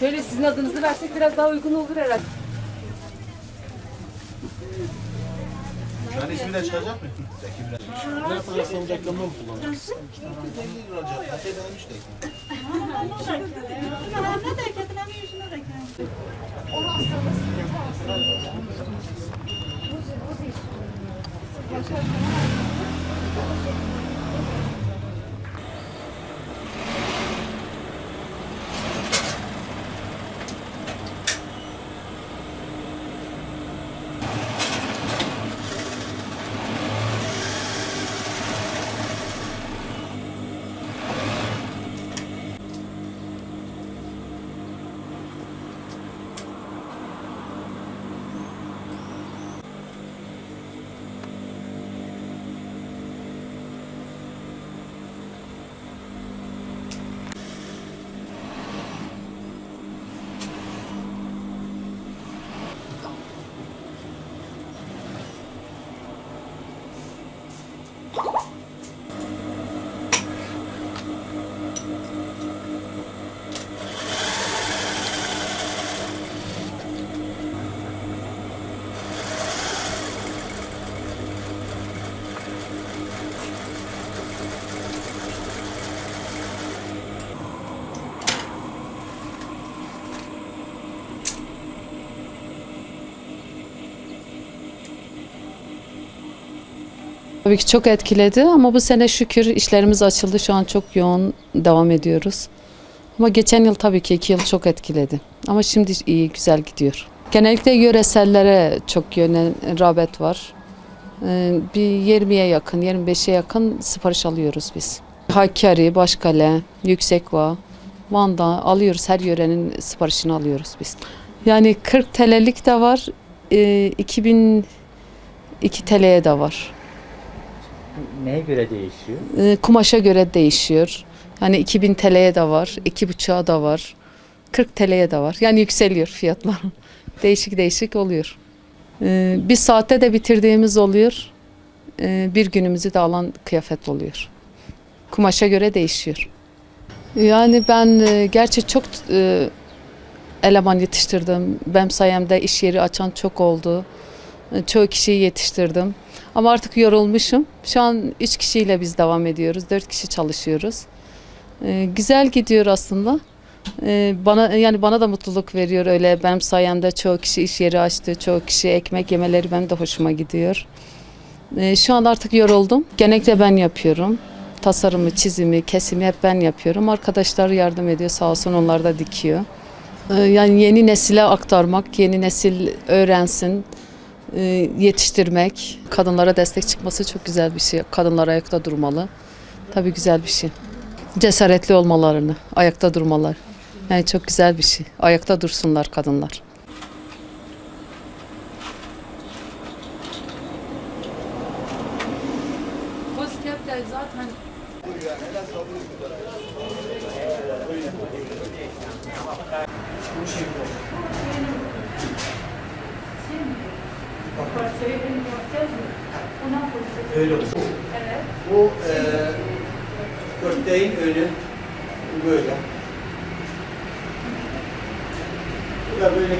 Şöyle sizin adınızı versek biraz daha uygun olur herhalde. Yani ismi de çıkacak mı? Zeki biraz. Ne yapacaksın reklamda mı kullanacaksın? Zeki olacak. Hadi denemiş de. Ne de kötülerini yüzüne de Tabii ki çok etkiledi ama bu sene şükür işlerimiz açıldı. Şu an çok yoğun devam ediyoruz. Ama geçen yıl tabii ki iki yıl çok etkiledi. Ama şimdi iyi, güzel gidiyor. Genellikle yöresellere çok yöne rağbet var. Ee, Bir 20'ye yakın, 25'e yakın sipariş alıyoruz biz. Hakkari, Başkale, Yüksekva, Van'da alıyoruz. Her yörenin siparişini alıyoruz biz. Yani 40 TL'lik de var, e, 2002 TL'ye de var. Neye göre değişiyor? E, Kumaşa göre değişiyor. Yani 2000 TL'ye de var, 2,5'a da var, 40 TL'ye de var. Yani yükseliyor fiyatlar. değişik değişik oluyor. E, Bir saatte de bitirdiğimiz oluyor. E, Bir günümüzü de alan kıyafet oluyor. Kumaşa göre değişiyor. Yani ben e, gerçi çok e, eleman yetiştirdim. Benim sayemde iş yeri açan çok oldu. E, Çoğu kişiyi yetiştirdim. Ama artık yorulmuşum. Şu an üç kişiyle biz devam ediyoruz. Dört kişi çalışıyoruz. Ee, güzel gidiyor aslında. Ee, bana yani bana da mutluluk veriyor öyle benim sayemde çoğu kişi iş yeri açtı. Çoğu kişi ekmek yemeleri benim de hoşuma gidiyor. Ee, şu an artık yoruldum. Genellikle ben yapıyorum. Tasarımı, çizimi, kesimi hep ben yapıyorum. Arkadaşlar yardım ediyor sağ olsun onlar da dikiyor. Ee, yani yeni nesile aktarmak, yeni nesil öğrensin yetiştirmek, kadınlara destek çıkması çok güzel bir şey. Kadınlar ayakta durmalı. Tabii güzel bir şey. Cesaretli olmalarını, ayakta durmalar. Yani çok güzel bir şey. Ayakta dursunlar kadınlar. Pozitif de zaten Öyle olur. Bu e, köfteğin önü böyle. Bu da böyle